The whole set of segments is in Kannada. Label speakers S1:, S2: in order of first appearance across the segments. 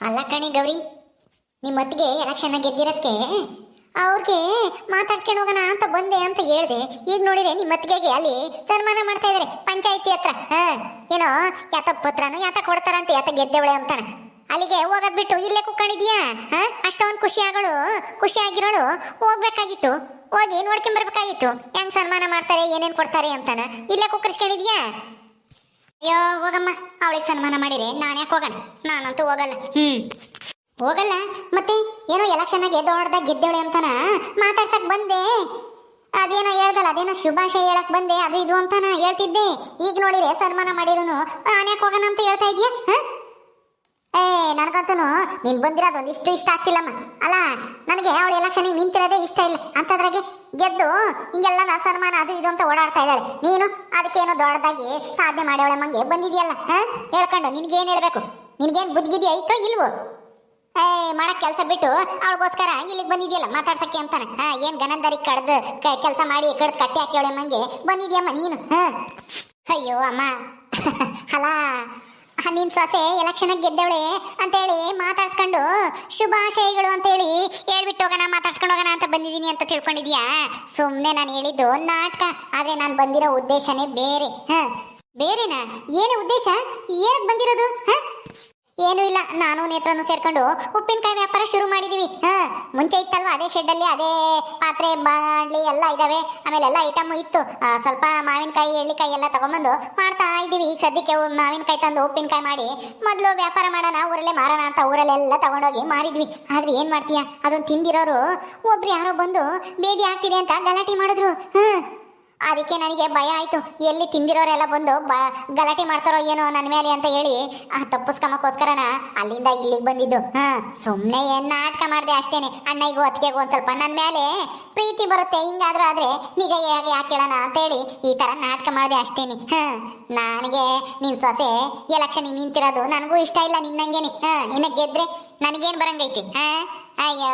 S1: ಅಲ್ಲ ಕಣಿ ಗೌರಿ ನಿಮ್ಮ ಅತ್ತಿಗೆ ಎಲೆಕ್ಷನ್ ಗೆದ್ದಿರಕ್ಕೆ ಅವ್ರಿಗೆ ಮಾತಾಡ್ಸ್ಕೊಂಡು ಹೋಗೋಣ ಅಂತ ಬಂದೆ ಅಂತ ಹೇಳ್ದೆ. ಈಗ ನೋಡಿದ್ರೆ ನಿಮ್ಮ ಅತ್ತಿಗೆಗೆ ಅಲ್ಲಿ ಸನ್ಮಾನ ಮಾಡ್ತಾ ಇದಾರೆ, ಪಂಚಾಯತಿ ಹತ್ರ. ಹಾ, ಏನೋ ಯಾತ ಪತ್ರನೋ ಯಾತ ಕೊಡ್ತಾರಂತೆ ಯಾತ ಗೆದ್ದೇವಳೆ ಅಂತಾನೆ. ಅಲ್ಲಿಗೆ ಹೋಗೋದ್ ಬಿಟ್ಟು ಇಲ್ಲೇ ಕುತ್ಕೊಂಡಿದ್ಯಾ? ಹಾಂ, ಅಷ್ಟೊಂದು ಖುಷಿ ಆಗೋಳು, ಖುಷಿ ಆಗಿರೋಳು, ಹೋಗ್ಬೇಕಾಗಿತ್ತು. ಹೋಗಿ ನೋಡ್ಕೊಂಬರ್ಬೇಕಾಗಿತ್ತು ಹೆಂಗ್ ಸನ್ಮಾನ ಮಾಡ್ತಾರೆ, ಏನೇನ್ ಕೊಡ್ತಾರೆ ಅಂತಾನೆ. ಇಲ್ಲೇ ಕುಕ್ಕರಿಸ್ಕೊಂಡಿದ್ಯಾ ಅಯ್ಯೋ, ಹೋಗಮ್ಮ. ಅವಳಿಗೆ ಸನ್ಮಾನ ಮಾಡಿರಿ. ನಾನು ಯಾಕೆ ಹೋಗಣ ನಾನಂತೂ ಹೋಗಲ್ಲ. ಹ್ಮ್. ಹೋಗಲ್ಲ? ಮತ್ತೆ ಏನೋ ಎಲೆಕ್ಷನ್ ಗೆದ್ದೋಡ್ದಾಗ ಗೆದ್ದೇವಳೆ ಅಂತಾನ? ಮಾತಾಡ್ಸಕ್ ಬಂದೆ. ಅದೇನೋ ಹೇಳ್ದಲ್ಲ, ಅದೇನೋ ಶುಭಾಶಯ ಹೇಳಕ್ ಬಂದೆ. ಅದು ಇದು ಅಂತಾನ ಹೇಳ್ತಿದ್ದೆ. ಈಗ ನೋಡಿರೆ ಸನ್ಮಾನ ಮಾಡಿರೋನು. ನಾನು ಯಾಕೆ ಹೋಗೋಣ ಅಂತ ಹೇಳ್ತಾ ಇದ್ಯಾ? ಹ? ಏ ನನಗಂತೂ ನೀನ್ ಬಂದಿರೋದು ಒಂದಿಷ್ಟು ಇಷ್ಟ ಆಗ್ತಿಲ್ಲಮ್ಮ. ಅಲ್ಲ ನನಗೆ ಅವಳ ಎಲೆಕ್ಷನ್ ನಿಂತಿರೋದೇ ಇಷ್ಟ ಇಲ್ಲ. ಅಂತದ್ರಾಗೆ ಗೆದ್ದು ಹಿಂಗೆಲ್ಲ ನಾ ಸನ್ಮಾನ ಅದು ಇದು ಅಂತ ಓಡಾಡ್ತಾ ಇದ್ದಾಳೆ. ನೀನು ಅದಕ್ಕೇನೋ ದೊಡ್ಡದಾಗಿ ಸಾಧನೆ ಮಾಡ್ಯವಳೆ ಮಂಗೆ? ಬಂದಿದ್ಯಲ್ಲ ಹಾ? ಹೇಳ್ಕೊಂಡು ನಿನ್ಗೇನ್ ಹೇಳ್ಬೇಕು? ನಿನ್ಗೇನ್ ಬುದ್ಧಿಗಿದ್ಯ ಐತೋ ಇಲ್ವೋ? ಏ ಮಾಡಕ್ ಕೆಲಸ ಬಿಟ್ಟು ಅವಳಿಗೋಸ್ಕರ ಇಲ್ಲಿಗೆ ಬಂದಿದ್ಯಲ್ಲ ಮಾತಾಡ್ಸಕ್ಕೆ ಅಂತಾನೆ. ಹಾ ಏನ್ ಗನಂದರಿ ಕಡ್ದು ಕೆಲಸ ಮಾಡಿ ಕಡ್ದು ಕಟ್ಟಿ ಹಾಕಿವಳೆ ಮಂಗೆ? ಬಂದಿದ್ಯಮ್ಮ ನೀನು ಹಾ? ಅಯ್ಯೋ ಅಮ್ಮ. ಆ, ನಿನ್ ಸೊಸೆ ಎಲೆಕ್ಷನ್ ಗೆದ್ದವಳೆ ಅಂತೇಳಿ ಮಾತಾಡ್ಸ್ಕೊಂಡು ಶುಭಾಶಯಗಳು ಅಂತ ಹೇಳಿ ಹೇಳ್ಬಿಟ್ಟು ಹೋಗೋಣ, ಮಾತಾಡ್ಸ್ಕೊಂಡು ಹೋಗೋಣ ಅಂತ ಬಂದಿದ್ದೀನಿ ಅಂತ ತಿಳ್ಕೊಂಡಿದ್ಯಾ? ಸುಮ್ಮನೆ ನಾನು ಹೇಳಿದ್ದು ನಾಟಕ, ಆದ್ರೆ ನಾನು ಬಂದಿರೋ ಉದ್ದೇಶನೇ ಬೇರೆ. ಹ, ಬೇರೆನಾ? ಏನು ಉದ್ದೇಶ? ಏನಕ್ಕೆ ಬಂದಿರೋದು? ಹ? ಏನು ಇಲ್ಲ, ನಾನು ನೇತ್ರನು ಸೇರ್ಕೊಂಡು ಉಪ್ಪಿನಕಾಯಿ ವ್ಯಾಪಾರ ಶುರು ಮಾಡಿದೀವಿ. ಹ, ಮುಂಚೆ ಇತ್ತಲ್ವಾ ಅದೇ ಶೆಡ್ ಅಲ್ಲಿ, ಅದೇ ಪಾತ್ರೆ ಎಲ್ಲ ಇದಾವೆ. ಆಮೇಲೆ ಎಲ್ಲ ಐಟಮ್ ಇತ್ತು. ಸ್ವಲ್ಪ ಮಾವಿನಕಾಯಿ, ಎಳ್ಳಿಕಾಯಿ ಎಲ್ಲ ತಗೊಂಬಂದು ಮಾಡ್ತಾ ಇದ್ದೀವಿ. ಈಗ ಸದ್ಯಕ್ಕೆ ಮಾವಿನಕಾಯಿ ತಂದು ಉಪ್ಪಿನಕಾಯಿ ಮಾಡಿ ಮೊದಲು ವ್ಯಾಪಾರ ಮಾಡೋಣ, ಊರಲ್ಲೇ ಮಾರೋಣ ಅಂತ ಊರಲ್ಲೆಲ್ಲ ತಗೊಂಡೋಗಿ ಮಾರಿದ್ವಿ. ಆದ್ರೆ ಏನು ಮಾಡ್ತೀಯ? ಅದನ್ನು ತಿಂದಿರೋರು ಒಬ್ರು ಯಾರೋ ಬಂದು ಬೇದಿ ಆಗ್ತಿದೆ ಅಂತ ಗಲಾಟೆ ಮಾಡಿದ್ರು. ಹ್ಮ್. ಅದಕ್ಕೆ ನನಗೆ ಭಯ ಆಯಿತು. ಎಲ್ಲಿ ತಿಂದಿರೋರೆಲ್ಲ ಬಂದು ಬ, ಗಲಾಟೆ ಮಾಡ್ತಾರೋ ಏನೋ ನನ್ನ ಮೇಲೆ ಅಂತ ಹೇಳಿ, ಆ ತಪ್ಪಿಸ್ಕೊಂಬಕ್ಕೋಸ್ಕರನ ಅಲ್ಲಿಂದ ಇಲ್ಲಿಗೆ ಬಂದಿದ್ದು. ಹಾಂ ಸುಮ್ಮನೆ ಏನು ನಾಟಕ ಮಾಡಿದೆ ಅಷ್ಟೇನೆ. ಅಣ್ಣಗೂ ಅತ್ತಿಗೆಗೂ ಒಂದು ಸ್ವಲ್ಪ ನನ್ನ ಮೇಲೆ ಪ್ರೀತಿ ಬರುತ್ತೆ. ಹಿಂಗಾದ್ರೂ ಆದರೆ ನಿಜ ಯಾಕೆ ಯಾಕೆ ಹೇಳೋಣ ಅಂತೇಳಿ ಈ ಥರ ನಾಟಕ ಮಾಡಿದೆ ಅಷ್ಟೇನೆ. ಹಾಂ, ನನಗೆ ನಿನ್ ಸೊಸೆ ಎಲೆಕ್ಷನ್ ನಿಂತಿರೋದು ನನಗೂ ಇಷ್ಟ ಇಲ್ಲ ನಿನ್ನಂಗೇನೆ ಹಾಂ ಇನ್ನ ಗೆದ್ರೆ ನನಗೇನು ಬರಂಗೈತಿ? ಹಾಂ, ಅಯ್ಯೋ,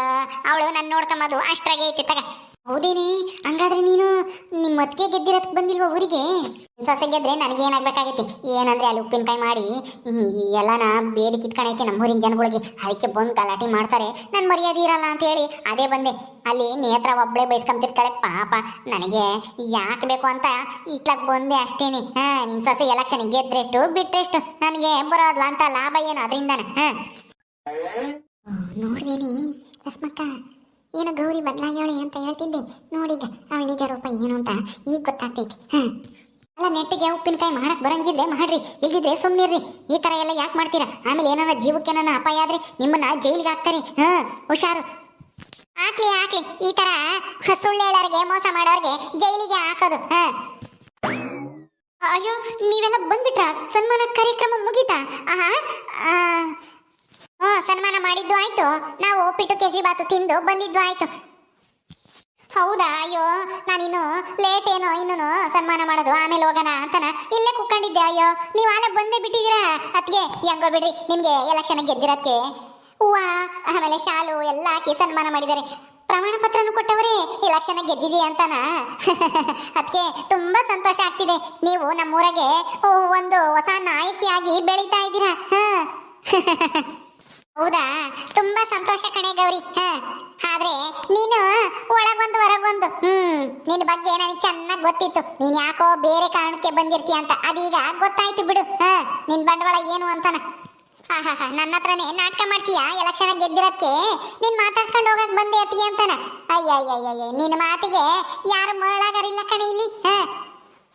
S1: ಅವಳು ನನ್ನ ನೋಡ್ಕೊಂಬದು ಅಷ್ಟ್ರಾಗೆ ಐತಿ, ತಗ. ಹೌದೇನೆ. ಹಂಗಾದ್ರೆ ನೀನು ನಿಮ್ಮ ಅತ್ತಿಗೆ ಗೆದ್ದಿರತ್ ಬಂದಿಲ್ವ ಊರಿಗೆ? ಸೊಸೆ ಗೆದ್ರೆ ನನಗೆ ಏನಾಗ್ಬೇಕಾಗೈತಿ? ಏನಂದ್ರೆ ಅಲ್ಲಿ ಉಪ್ಪಿನಕಾಯಿ ಮಾಡಿ ಎಲ್ಲಾನ ಬೇಡಿ ಕಿತ್ಕೊಂಡೈತಿ ನಮ್ಮ ಊರಿನ ಜನಗಳಿಗೆ ಅದಕ್ಕೆ ಬಂದು ಗಲಾಟೆ ಮಾಡ್ತಾರೆ. ನನ್ನ ಮರ್ಯಾದೆ ಇರಲ್ಲ ಅಂತ ಹೇಳಿ ಅದೇ ಬಂದೆ. ಅಲ್ಲಿ ನೇತ್ರ ಒಬ್ಳೆ ಬೈಸ್ಕೊಂತಿರ್ತಾಳೆ ಪಾಪ ನನಗೆ ಯಾಕೆ ಬೇಕು ಅಂತ ಇಟ್ಲಕ್ ಬಂದೆ ಅಷ್ಟೇನೆ. ಹಾ ನಿನ್ ಸೊಸೆ ಎಲೆಕ್ಷನ್ ಗೆದ್ರೆಷ್ಟು ಬಿಟ್ರೆಷ್ಟು ನನಗೆ ಬರೋದ್ಲ ಅಂತ ಲಾಭ ಏನು ಅದರಿಂದನ? ಹಾ. ನೋಡ್ದೇನಿ. ರಸ್ಮಕ್ಕ ಏನೋ ಗೌರಿ ಬದಲಾಗ್ಯವಳೆ ಅಂತ ಹೇಳ್ತಿದ್ದೆ. ನೋಡೀಗ ಅವಳ ನಿಜ ರೂಪ ಏನು ಅಂತ ಈಗ ಗೊತ್ತಾಗ್ತೈತಿ. ಹ್ಞೂ ಅಲ್ಲ, ನೆಟ್ಟಿಗೆ ಉಪ್ಪಿನಕಾಯಿ ಮಾಡಕ್ ಬರಂಗಿದ್ರೆ ಮಾಡ್ರಿ, ಇಲ್ದಿದ್ರೆ ಸುಮ್ನಿರ್ರಿ. ಈ ತರ ಎಲ್ಲ ಯಾಕೆ ಮಾಡ್ತೀರಾ? ಆಮೇಲೆ ಏನಾರ ಜೀವಕ್ಕೆ ಏನನ್ನ ಅಪಾಯ ಆದ್ರೆ ನಿಮ್ಮನ್ನ ಜೈಲಿಗೆ ಹಾಕ್ತಾರೆ. ಹಾಂ, ಹುಷಾರು. ಹಾಕ್ಲಿ ಹಾಕ್ಲಿ. ಈ ತರ ಸುಳ್ಳು ಮೋಸ ಮಾಡೋರಿಗೆ ಜೈಲಿಗೆ ಹಾಕೋದು. ಹಾಂ. ಅಯ್ಯೋ, ನೀವೆಲ್ಲ ಬಂದ್ಬಿಟ್ರಾ? ಸನ್ಮಾನ ಕಾರ್ಯಕ್ರಮ ಮುಗೀತಾ? ಆಹಾ ಮಾಡಿದ್ದು ಆಯ್ತು. ನಾವು ಉಪ್ಪಿಟ್ಟು ಕೆಸಿ ಬಾತು ತಿಂದು ಬಂದಿದ್ದು ಆಯ್ತು. ಹೌದಾ? ಅಯ್ಯೋ, ನಾನಿನ್ನು ಲೇಟ್ ಏನೋ ಇನ್ನೂ ಸನ್ಮಾನ ಮಾಡೋದು. ಆಮೇಲೆ ಹೋಗೋಣ ಅಂತನ ಇಲ್ಲೇ ಕುಕ್ಕೊಂಡಿದ್ದೆ ಅಯ್ಯೋ. ನೀವು ಆನೆ ಬಂದೇ ಬಿಟ್ಟಿದ್ದೀರಾ? ಅತ್ಗೆ ಹೆಂಗೋ ಬಿಡ್ರಿ, ನಿಮ್ಗೆ ಎಲೆಕ್ಷನ್ ಗೆದ್ದಿರಕ್ಕೆ ಹೂವ, ಆಮೇಲೆ ಶಾಲು ಎಲ್ಲ ಹಾಕಿ ಸನ್ಮಾನ ಮಾಡಿದ್ದಾರೆ. ಪ್ರಮಾಣ ಪತ್ರನೂ ಕೊಟ್ಟವರೇ ಎಲೆಕ್ಷನ್ ಗೆದ್ದಿದೆ ಅಂತನ. ಅದಕ್ಕೆ ತುಂಬಾ ಸಂತೋಷ ಆಗ್ತಿದೆ. ನೀವು ನಮ್ಮೂರಾಗೆ ಒಂದು ಹೊಸ ನಾಯಕಿಯಾಗಿ ಬೆಳೀತಾ ಇದ್ದೀರಾ. ಹಾ. ಹೌದಾ? ತುಂಬಾ ಸಂತೋಷ ಕಣೆ ಗೌರಿ. ಆದ್ರೆ ನೀನು ಒಳಗೊಂದು ಹೊರಗೊಂದು. ಹ್ಮ್. ನಿನ್ ಬಗ್ಗೆ ನನಗೆ ಚೆನ್ನಾಗಿ ಗೊತ್ತಿತ್ತು. ನೀನ್ ಯಾಕೋ ಬೇರೆ ಕಾರಣಕ್ಕೆ ಬಂದಿರ್ತೀಯ ಅಂತ. ಅದೀಗ ಗೊತ್ತಾಯ್ತು ಬಿಡು. ಹ. ನಿನ್ ಬಂಡವಾಳ ಏನು ಅಂತಾನ? ನನ್ನ ಹತ್ರನೇ ನಾಟಕ ಮಾಡ್ತೀಯ? ಎಲೆಕ್ಷನ್ ಗೆದ್ದಿರೋದಕ್ಕೆ ನೀನ್ ಮಾತಾಡ್ಕೊಂಡು ಹೋಗಕ್ ಬಂದೆ ಅತ್ತಿಗೆ ಅಂತಾನ? ಅಯ್ಯಯ್ಯಯ್ಯ ನಿನ್ನ ಮಾತಿಗೆ ಯಾರು ಮರಳಾಗರಿಲ್ಲ ಕಣೆ ಇಲ್ಲಿ. ಹ.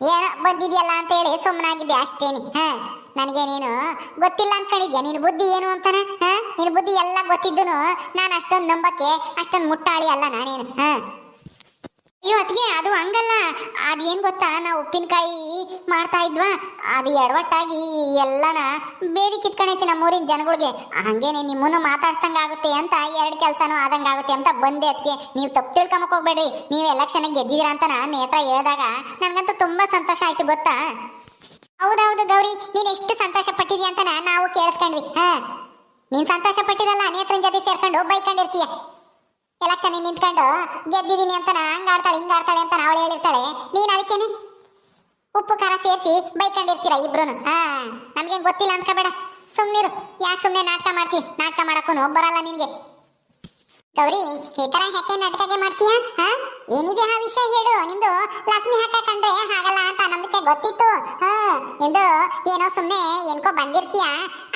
S1: ಏನೋ ಬಂದಿದ್ಯಲ್ಲ ಅಂತ ಹೇಳಿ ಸುಮ್ಮನಾಗಿದ್ದೆ ಅಷ್ಟೇನಿ. ಹ. ನನಗೆ ನೀನು ಗೊತ್ತಿಲ್ಲ ಅನ್ಕೊಂಡಿದ್ಯಾ? ನಿನ್ನ ಬುದ್ಧಿ ಏನು ಅಂತಾನ? ಹಾ? ನಿನ್ನ ಬುದ್ಧಿ ಎಲ್ಲ ಗೊತ್ತಿದ್ದನು ನಾನು ಅಷ್ಟೊಂದು ನಂಬಕ್ಕೆ ಅಷ್ಟೊಂದು ಮುಟ್ಟಾಳಿ ಅಲ್ಲ ನಾನೇನು? ಹಾ? ಅಯ್ಯೋ, ಅತ್ತಿಗೆ, ಅದು ಹಂಗಲ್ಲ. ಏನು ಗೊತ್ತಾ? ನಾವು ಉಪ್ಪಿನಕಾಯಿ ಮಾಡ್ತಾ ಇದ್ವಾ? ಅದು ಎಡವಟ್ಟಾಗಿ ಎಲ್ಲನ ಬೇರೆ ಕಿತ್ಕೊಂಡೈತಿ ನಮ್ಮೂರಿನ ಜನಗಳಿಗೆ. ಹಂಗೇನೆ, ನಿಮ್ಮನ್ನು ಮಾತಾಡ್ಸಂಗೆ ಆಗುತ್ತೆ ಅಂತ ಎರಡು ಕೆಲಸನೂ ಆದಂಗೆ ಆಗುತ್ತೆ ಅಂತ ಬಂದೆ ಅದಕ್ಕೆ ನೀವು ತಪ್ಪು ತಿಳ್ಕೊಂಬಕ್ಕೆ ಹೋಗ್ಬೇಡ್ರಿ. ನೀವು ಎಲೆಕ್ಷನ್ ಗೆದ್ದಿದ್ದೀರಾ ಅಂತ ನಾನು ನೇತ್ರ ಹೇಳಿದಾಗ ನನಗಂತೂ ತುಂಬ ಸಂತೋಷ ಆಯ್ತು, ಗೊತ್ತಾ? ಹೌದೌದು ಗೌರಿ, ನೀನ್ ಎಷ್ಟು ಸಂತೋಷ ಪಟ್ಟಿದ್ಯ ಅಂತ ನಾವು ಕೇಳಿಸ್ಕೊಂಡ್ವಿ. ಹಾ, ನೀನ್ ಸಂತೋಷ ಪಟ್ಟಿರಲ್ಲ ನೇತ್ರನ್ ಜೊತೆ ಸೇರ್ಕೊಂಡು ಬೈಕೊಂಡಿರ್ತೀಯ. ಎಲೆಕ್ಷನ್ ನಿಂತ್ಕೊಂಡು ಗೆದ್ದಿದ್ದೀನಿ ಅಂತ ಹಂಗ ಆಡ್ತಾಳೆ, ಹಿಂಗ ಆಡ್ತಾಳೆ ಅಂತ ಅವಳು ಹೇಳಿರ್ತಾಳೆ. ನೀನ್ ಅದಕ್ಕೇನೆ ಉಪ್ಪು, ಖಾರ ಸೇರಿಸಿ ಬೈಕೊಂಡಿರ್ತೀರ ಇಬ್ರು ಹಾ, ನಮ್ಗೇನ್ ಗೊತ್ತಿಲ್ಲ ಅನ್ಕೋಬೇಡ. ಸುಮ್ನಿರು. ಯಾಕೆ ಸುಮ್ನೆ ನಾಟಕ ಮಾಡ್ತಿ? ನಾಟಕ ಮಾಡಕ್ಕೂ ಬರಲ್ಲ ನಿನ್ಗೆ. ಗೌರಿ, ಈ ತರ ಯಾಕೆ ನಾಟಕಗೆ ಮಾಡ್ತೀಯ? ಹಾ, ಏನಿದೆ ಆ ವಿಷಯ ಹೇಳು. ನಿಂದು ಲಕ್ಷ್ಮಿ ಹಾಕ ಕಂಡ್ರೆ ಗೊತ್ತಿತ್ತು. ಹಾ ನಿಂದು ಏನೋ ಸುಮ್ಮನೆ ಏನ್ಕೋ ಬಂದಿರ್ತೀಯ?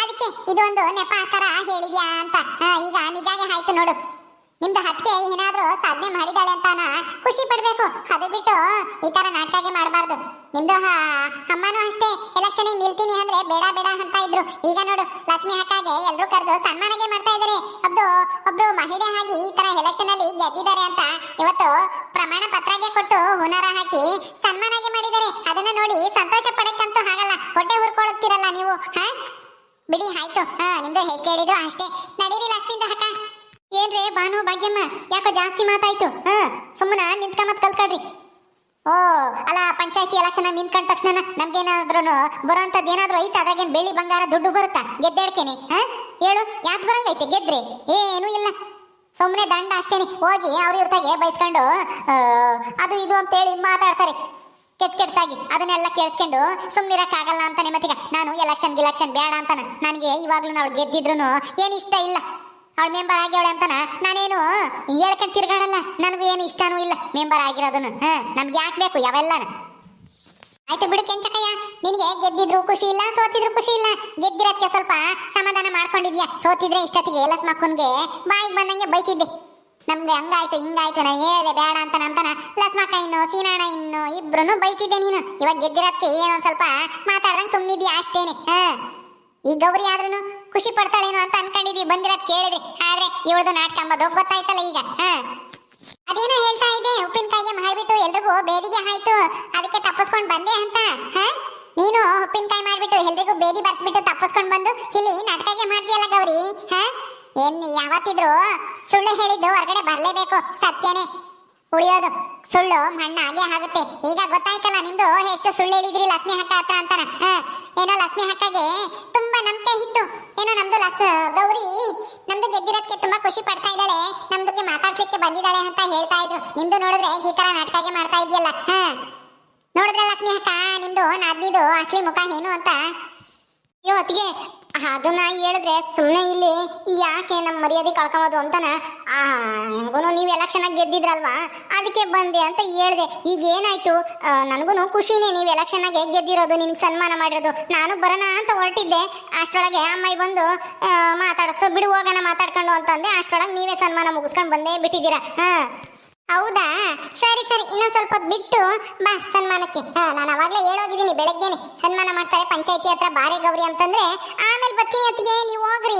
S1: ಅದಕ್ಕೆ ಇದೊಂದು ನೆಪ ಆತರ ತರ ಹೇಳಿದ್ಯಾ ಅಂತ. ಈಗ ನಿಜಾಗೆ ಆಯ್ತು ನೋಡು. ನಿಮ್ದು ಹತ್ತಿಗೆ ಏನಾದ್ರೂ ಸಾಧನೆ ಮಾಡಿದಾಳೆ ಅಂತಾನ ಖುಷಿ ಪಡ್ಬೇಕು. ಅದು ಬಿಟ್ಟು ಈ ತರ ನಾಟಕ ಮಾಡಬಾರ್ದು. ನಿಮ್ದು ಅಮ್ಮನೂ ಅಷ್ಟೇ. ಎಲೆಕ್ಷನ್ ನಿಲ್ತೀನಿ ಅಂದ್ರೆ ಬೇಡ ಬೇಡ ಅಂತ ಇದ್ರು. ಈಗ ನೋಡು, ಲಕ್ಷ್ಮಿ ಹಕ್ಕಾಗೆ ಎಲ್ರು ಕರೆದು ಸನ್ಮಾನಗೆ ಮಾಡ್ತಾ ಇದಾರೆ. ಅದು ಒಬ್ರು ಮಹಿಳೆ ಆಗಿ ಈ ತರ ಎಲೆಕ್ಷನ್ ಅಲ್ಲಿ ಗೆದ್ದಿದ್ದಾರೆ ಅಂತ ಇವತ್ತು ಪ್ರಮಾಣ ಪತ್ರಗೆ ಕೊಟ್ಟು ಹುನರ ಹಾಕಿ ಸನ್ಮಾನಗೆ ಮಾಡಿದ್ದಾರೆ. ಅದನ್ನ ನೋಡಿ ಸಂತೋಷ ಪಡಕ್ಕಂತೂ ಆಗಲ್ಲ. ಹೊಟ್ಟೆ ಹುರ್ಕೊಳ್ಳುತ್ತೀರಲ್ಲ ನೀವು, ಹಾ? ಬಿಡಿ, ಆಯ್ತು. ಹಾ, ನಿಮ್ದು ಹೇಳಿದ್ರು ಅಷ್ಟೇ. ನಡೀರಿ ಲಕ್ಷ್ಮಿ ಹಕ್ಕ ಏನ್ರಿ ಭಾನು, ಭಾಗ್ಯಮ್ಮ, ಯಾಕೋ ಜಾಸ್ತಿ ಮಾತಾಯ್ತು. ಹಾ, ಸುಮ್ಮನ ನಿಂತ್ಕೊಂಬತ್ ಕಲ್ಕಡ್ರಿ ಓ, ಅಲ್ಲ, ಪಂಚಾಯತಿ ಎಲೆಕ್ಷನ್ ನಿಂತ್ಕೊಂಡ ತಕ್ಷಣ ನಮ್ಗೇನಾದ್ರೂ ಬರೋಂಥದ್ದು ಏನಾದ್ರು ಐತೆ? ಅದಾಗೇನ್ ಬೆಳ್ಳಿ ಬಂಗಾರ ದುಡ್ಡು ಬರುತ್ತಾ? ಗೆದ್ದೇಡ್ಕೇನೆ ಹಾ? ಹೇಳು ಯಾಕೆ ಬರಂಗೈತೆ? ಗೆದ್ರಿ? ಏನು ಇಲ್ಲ. ಸುಮ್ಮನೆ ದಂಡ ಅಷ್ಟೇನೆ. ಹೋಗಿ ಅವ್ರ ಇವ್ರತಾಗೆ ಬೈಸ್ಕೊಂಡು ಅದು ಇದು ಅಂತೇಳಿ ಮಾತಾಡ್ತಾರೆ. ಕೆಟ್ಟ ಕೆಟ್ಟಾಗಿ ಅದನ್ನೆಲ್ಲ ಕೇಳಿಸ್ಕೊಂಡು ಸುಮ್ಮನಿರಕ್ಕಾಗಲ್ಲ ಅಂತಾನೆ ಮತ್ತೀಗ ನಾನು ಎಲೆಕ್ಷನ್ ಗಿಲೆಕ್ಷನ್ ಬೇಡ ಅಂತಾನೆ. ನನಗೆ ಇವಾಗ್ಲೂ ನಾವು ಗೆದ್ದಿದ್ರು ಏನು ಇಷ್ಟ ಇಲ್ಲ. ಅವಳು ಮೆಂಬರ್ ಆಗ್ಯವಳೆ ಅಂತಾನ? ನಾನೇನು ಹೇಳ್ಕೊಂಡ್ ತಿರ್ಗಾಡಲ್ಲ? ನನಗೂ ಏನು ಇಷ್ಟನೂ ಇಲ್ಲ ಮೆಂಬರ್ ಆಗಿರೋದನ್ನು. ನಮ್ಗೆ ಯಾಕೆ ಬೇಕು ಯಾವೆಲ್ಲನ? ಆಯ್ತು ಬಿಡು ಕೆಂಚಕಯ್ಯ. ನಿನಗೆ ಗೆದ್ದಿದ್ರು ಖುಷಿ ಇಲ್ಲ, ಸೋತಿದ್ರು ಖುಷಿ ಇಲ್ಲ. ಗೆದ್ದಿರೋದಕ್ಕೆ ಸ್ವಲ್ಪ ಸಮಾಧಾನ ಮಾಡ್ಕೊಂಡಿದ್ಯಾ? ಸೋತಿದ್ರೆ ಇಷ್ಟೊತ್ತಿಗೆ ಎಲ್ಲಸ್ ಮಕ್ಕನ್ಗೆ ಬಾಯಿಗೆ ಬಂದಂಗೆ ಬೈತಿದ್ದೆ. ನಮ್ಗೆ ಹಂಗಾಯ್ತು, ಹಿಂಗಾಯ್ತು, ನಾನು ಹೇಳಿದೆ ಬೇಡ ಅಂತ ನಂತನ ಲಸ್ಮಕ್ಕ ಇನ್ನು, ಸೀನಾಣ ಇನ್ನು ಇಬ್ರು ಬೈತಿದ್ದೆ ನೀನು. ಇವಾಗ ಗೆದ್ದಿರೋದಕ್ಕೆ ಏನೋ ಒಂದ್ ಸ್ವಲ್ಪ ಮಾತಾಡ್ದಂಗೆ ಸುಮ್ಮನಿದ್ಯಾ ಅಷ್ಟೇನೆ. ಹಾ. ಈ ಗೌರಿ ಆದ್ರೂ ಖುಷಿ ಪಡ್ತಾಳೇನೋ ಅಂತ ಅನ್ಕೊಂಡಿದ್ವಿ, ಬಂದಿರೋದು ಕೇಳಿದ್ರಿ ಆದ್ರೆ ಇವಳದು ನಾಟಕ ಅಂಬೋದು ಗೊತ್ತಾಯ್ತಲ್ಲ ಈಗ. ಅದೇನೋ ಹೇಳ್ತಾ ಇದ್ದೆ, ಉಪ್ಪಿನಕಾಯಿಗೆ ಮಾಡ್ಬಿಟ್ಟು ಎಲ್ರಿಗೂ ಬೇದಿಗೆ ಆಯ್ತು ಅದಕ್ಕೆ ತಪ್ಪಿಸ್ಕೊಂಡ್ ಬಂದೆ ಅಂತ. ನೀನು ಉಪ್ಪಿನಕಾಯಿ ಮಾಡ್ಬಿಟ್ಟು ಎಲ್ರಿಗೂ ಬೇದಿ ಬರ್ಸ್ಬಿಟ್ಟು ತಪ್ಪಿಸ್ಕೊಂಡ್ ಬಂದು ಇಲ್ಲಿ ನಾಟಕಗೆ ಮಾಡ್ತೀಯಲ್ಲ ಗೌರಿ? ಹಾ? ಏನ್ ಯಾವತ್ತಿದ್ರು ಸುಳ್ಳು ಹೇಳಿದ್ದು ಹೊರಗಡೆ ಬರ್ಲೇಬೇಕು, ಸತ್ಯನೇ. ಉಳಿಯೋದು, ಸುಳ್ಳು ಮಣ್ಣಾಗೆ ಆಗುತ್ತೆ. ಈಗ ಗೊತ್ತಾಯ್ತಲ್ಲ ನಿಮ್ದು ಎಷ್ಟು ಸುಳ್ಳು ಹೇಳಿದ್ರಿ ಲಕ್ಷ್ಮಿ ಹಕ್ಕ ಹತ್ರ ಅಂತಾನ. ಏನೋ ಲಕ್ಷ್ಮಿ ಹಕ್ಕಗೆ ತುಂಬಾ ನಂಬಿಕೆ ಇತ್ತು ಏನೋ ನಮ್ದು ಲಸ್ ಗೌರಿ. ನಮ್ದು ಗೆದ್ದಿರೋದಕ್ಕೆ ತುಂಬಾ ಖುಷಿ ಪಡ್ತಾ ಇದ್ದಾಳೆ. ನಮ್ದಕ್ಕೆ ಮಾತಾಡ್ಲಿಕ್ಕೆ ಬಂದಿದ್ದಾಳೆ ಅಂತ ಹೇಳ್ತಾ ಇದ್ರು. ನಿಮ್ದು ನೋಡಿದ್ರೆ ಈ ತರ ನಾಟಕಗೆ ಮಾಡ್ತಾ ಇದೆಯಲ್ಲ ಹ. ನೋಡಿದ್ರ ಲಕ್ಷ್ಮಿ ಅಕ್ಕ ನಿಮ್ದು ನಾದ್ನಿದು, ಅಸಲಿ ಮುಖ ಏನು ಅಂತ. ಇವತ್ತಿಗೆ ಅದನ್ನ ಹೇಳಿದ್ರೆ ಸುಮ್ಮನೆ ಇಲ್ಲಿ ಯಾಕೆ ನಮ್ಮ ಮರ್ಯಾದೆ ಕಳ್ಕೊಬೋದು ಅಂತಾನ? ಹೆಂಗೂ ನೀವು ಎಲೆಕ್ಷನ್ ಗೆದ್ದಿದ್ರಲ್ವಾ? ಅದಕ್ಕೆ ಬಂದೆ ಅಂತ ಹೇಳಿದೆ. ಈಗ ಏನಾಯ್ತು? ನನಗೂ ಖುಷಿನೇ ನೀವು ಎಲೆಕ್ಷನ್ ಆಗಿ ಗೆದ್ದಿರೋದು, ನಿನಗೆ ಸನ್ಮಾನ ಮಾಡಿರೋದು. ನಾನು ಬರೋಣ ಅಂತ ಹೊರಟಿದ್ದೆ. ಅಷ್ಟರೊಳಗೆ ಅಮ್ಮಾಯಿ ಬಂದು ಮಾತಾಡ್ತು ಬಿಡು ಹೋಗೋಣ ಮಾತಾಡ್ಕೊಂಡು ಅಂತಂದೆ. ಅಷ್ಟರೊಳಗೆ ನೀವೇ ಸನ್ಮಾನ ಮುಗಿಸ್ಕೊಂಡು ಬಂದೇ ಬಿಟ್ಟಿದ್ದೀರಾ? ಹಾಂ. ಹೌದಾ? ಸರಿ ಸರಿ, ಇನ್ನೊಂದ್ ಸ್ವಲ್ಪ ಬಿಟ್ಟು ಬಾ ಸನ್ಮಾನಕ್ಕೆ. ಹಾ, ನಾನು ಅವಾಗಲೇ ಹೇಳೋಗಿದ್ದೀನಿ ಬೆಳಗ್ಗೆನೆ. ಸನ್ಮಾನ ಮಾಡ್ತಾರೆ ಪಂಚಾಯತಿ ಹತ್ರ ಬಾರೆ ಗೌರಿ ಅಂತಂದ್ರೆ, ಆಮೇಲೆ ಬರ್ತೀನಿ ಅತ್ತಿಗೆ, ನೀವು ಹೋಗ್ರಿ.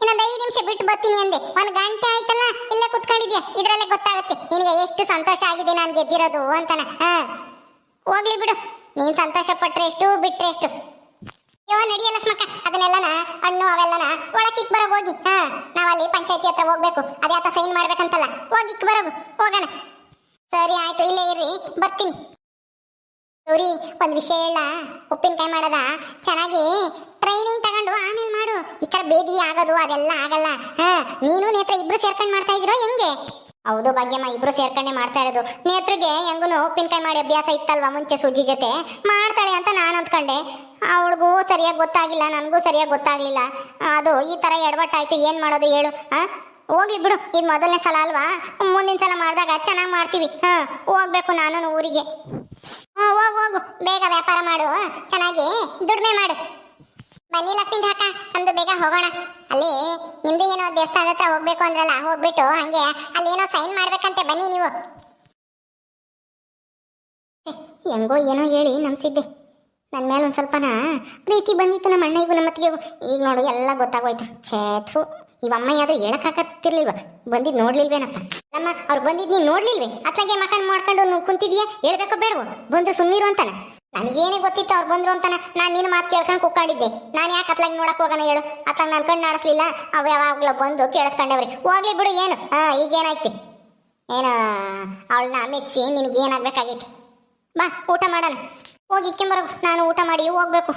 S1: ಇನ್ನೊಂದು ಐದು ನಿಮಿಷ ಬಿಟ್ಟು ಬರ್ತೀನಿ ಅಂದೆ. ಒಂದ್ ಗಂಟೆ ಆಯ್ತಲ್ಲ, ಇಲ್ಲೇ ಕುತ್ಕೊಂಡಿದ್ಯಾ? ಇದ್ರಲ್ಲೇ ಗೊತ್ತಾಗುತ್ತೆ. ನಿನಗೆ ಎಷ್ಟು ಸಂತೋಷ ಆಗಿದೆ ನಾನು ಗೆದ್ದಿರೋದು ಅಂತಾನೆ. ಹಾ, ಹೋಗ್ಲಿ ಬಿಡು. ನೀನ್ ಸಂತೋಷ ಪಟ್ರೆ ಎಷ್ಟು, ಬಿಟ್ರೆ ಎಷ್ಟು? ಅಯ್ಯೋ ನಡಿಯಲ್ಲ ಸ್ಮಕ್ಕ ಅದನ್ನೆಲ್ಲನ ಹಣ್ಣು ಅವೆಲ್ಲನ ಒಳಕಿಕ್ ಬರೋ ಹೋಗಿ. ಹಾ, ನಾವಲ್ಲಿ ಪಂಚಾಯತಿ ಹತ್ರ ಹೋಗ್ಬೇಕು. ಅದ್ಯಾತ ಸೈನ್ ಮಾಡ್ಬೇಕಂತಲ್ಲ. ಹೋಗಿಕ್ ಬರೋಗು. ಹೋಗೋಣ. ಸರಿ, ಆಯ್ತು. ಇಲ್ಲೇ ಇರ್ರಿ. ಬರ್ತೀನಿ. ಗೌರಿ, ಒಂದ್ ವಿಷಯ ಹೇಳ. ಉಪ್ಪಿನಕಾಯಿ ಮಾಡೋದ? ಚೆನ್ನಾಗಿ ಟ್ರೈನಿಂಗ್ ತಗೊಂಡು ಆಮೇಲೆ ಮಾಡು. ಈ ತರ ಬೇದಿ ಆಗೋದು, ಅದೆಲ್ಲ ಆಗಲ್ಲ. ಹಾ, ನೀನು ನೇತ್ರ ಇಬ್ರು ಸೇರ್ಕೊಂಡ್ ಮಾಡ್ತಾ ಇದ್ರು ಹೆಂಗೆ? ಹೌದು ಭಾಗ್ಯಮ್ಮ, ಇಬ್ರು ಸೇರ್ಕೊಂಡೆ ಮಾಡ್ತಾ ಇರೋದು. ನೇತ್ರಿಗೆ ಹೆಂಗೂ ಉಪ್ಪಿನಕಾಯಿ ಮಾಡಿ ಅಭ್ಯಾಸ ಇತ್ತಲ್ವಾ, ಮುಂಚೆ ಸೂಜಿ ಜೊತೆ? ಮಾಡ್ತಾಳೆ ಅಂತ ನಾನು ಅಂದ್ಕೊಂಡೆ. ಅವಳಿಗೂ ಸರಿಯಾಗಿ ಗೊತ್ತಾಗಿಲ್ಲ, ನನಗೂ ಸರಿಯಾಗಿ ಗೊತ್ತಾಗ್ಲಿಲ್ಲ. ಅದು ಈ ಥರ ಎಡವಟ್ಟಾಯ್ತು, ಏನು ಮಾಡೋದು ಹೇಳು ಹಾಂ ಹೋಗ್ಲಿ ಬಿಡು, ಇದು ಮೊದಲನೇ ಸಲ ಅಲ್ವಾ? ಮುಂದಿನ ಸಲ ಮಾಡಿದಾಗ ಚೆನ್ನಾಗಿ ಮಾಡ್ತೀವಿ, ಹಾಂ? ಹೋಗ್ಬೇಕು ನಾನು ಊರಿಗೆ. ಹ್ಞೂ ಹೋಗು ಹೋಗು, ಬೇಗ ವ್ಯಾಪಾರ ಮಾಡು ಚೆನ್ನಾಗಿ ದುಡಿಮೆ ಮಾಡು. ಬನ್ನಿ ಲಕ್ಷ್ಮೀ ಹಾಕ ನಮ್ದು ಬೇಗ ಹೋಗೋಣ. ಅಲ್ಲಿ ನಿಮ್ದು ಏನೋ ದೇವಸ್ಥಾನದ ಹತ್ರ ಹೋಗ್ಬೇಕು ಅಂದ್ರಲ್ಲ, ಹೋಗ್ಬಿಟ್ಟು ಹಂಗೆ ಅಲ್ಲಿ ಏನೋ ಸೈನ್ ಮಾಡ್ಬೇಕಂತೆ, ಬನ್ನಿ ನೀವು. ಹೆಂಗೋ ಏನೋ ಹೇಳಿ ನಂಬಿಸಿದ್ದೆ ನನ್ನ ಮೇಲೆ ಒಂದು ಸ್ವಲ್ಪನ ಪ್ರೀತಿ ಬಂದಿತ್ತು ನಮ್ಮ ಅಣ್ಣಗೂ ನಮ್ಮ ಮತ್ತಿಗೆ ಈಗ ನೋಡು, ಎಲ್ಲ ಗೊತ್ತಾಗೋಯ್ತು. ಛೇಥು ಇವ ಯಾವ್ದು ಹೇಳಕ್ಕಾಗತ್ತಿರ್ಲಿಲ್ವ ಬಂದಿದ್ ನೋಡ್ಲಿಲ್ವೇನಪ್ಪ? ಅಮ್ಮ ಅವ್ರು ಬಂದಿದ್ ನೀನ್ ನೋಡ್ಲಿಲ್ವೇ? ಅತ್ಲಾಗೆ ಮಕನ್ ಮಾಡ್ಕೊಂಡು ಕುಂತಿದ್ಯಾ? ಹೇಳ್ಬೇಕೋ ಬೇಡವೋ? ಬಂದು ಸುಮ್ಮನಿರು ಅಂತಾನೆ. ನನಗೇನೇ ಗೊತ್ತಿತ್ತು ಅವ್ರು ಬಂದ್ರು ಅಂತಾನೆ. ನಾನು ನಿನ್ನ ಮಾತು ಕೇಳ್ಕೊಂಡು ಕುಕ್ಕಾಡಿದ್ದೆ. ನಾನು ಯಾಕೆ ಅತ್ಲಾಗಿ ನೋಡಕ್ ಹೋಗೋಣ ಹೇಳು? ಅತ್ಲಾಗ ನಾನು ಕಣ್ಣು ನಾಡಿಸ್ಲಿಲ್ಲ ಅವು ಯಾವಾಗ್ಲೂ ಬಂದು ಕೇಳಿಸ್ಕೊಂಡವ್ರಿ. ಹೋಗ್ಲಿ ಬಿಡು, ಏನು? ಹಾ, ಈಗೇನಾಯ್ತು? ಏನು, ಅವಳನ್ನ ಮೆಚ್ಚಿ ನಿನಗೆ ಏನಾಗ್ಬೇಕಾಗೈತಿ ಬಾ, ಊಟ ಮಾಡೋಣ. ಹೋಗಿ ಇಕ್ಕೊಂಬರೋ ನಾನು ಊಟ ಮಾಡಿ ಹೋಗ್ಬೇಕು.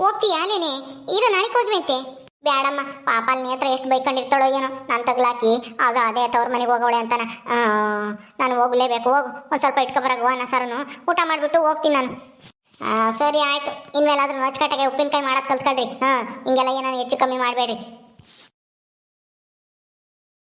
S1: ಹೋಗ್ತೀಯಾ ಅಲ್ಲೇನೆ ಇರು, ನಾಳೆಗೆ ಐತೆ ಬ್ಯಾಡಮ್ಮ, ಪಾಪ ಅಲ್ಲಿ ಹತ್ರ ಎಷ್ಟು ಬೈಕೊಂಡಿರ್ತಾಳೋ ಏನೋ, ನಾನು ತಗ್ಲಾಕಿ, ಆಗ ಅದೇ ತವ್ರ ಮನೆಗೆ ಹೋಗೋಳೆ ಅಂತಾನ. ನಾನು ಹೋಗ್ಲೇಬೇಕು, ಹೋಗು. ಒಂದು ಸ್ವಲ್ಪ ಇಟ್ಕೊಬರಾಗ, ಅನ್ನ, ಸರನು. ಊಟ ಮಾಡಿಬಿಟ್ಟು ಹೋಗ್ತೀನಿ ನಾನು. ಸರಿ, ಆಯಿತು. ಇನ್ಮೇಲಾದ್ರೂ ನೊಚ್ಕಟ್ಟಗೆ ಉಪ್ಪಿನಕಾಯಿ ಮಾಡೋದು ಕಲ್ತ್ಕೊಳ್ರಿ. ಹಾಂ, ಹಿಂಗೆಲ್ಲ ಏನಾದ್ರು ಹೆಚ್ಚು ಕಮ್ಮಿ ಮಾಡಬೇಡ್ರಿ.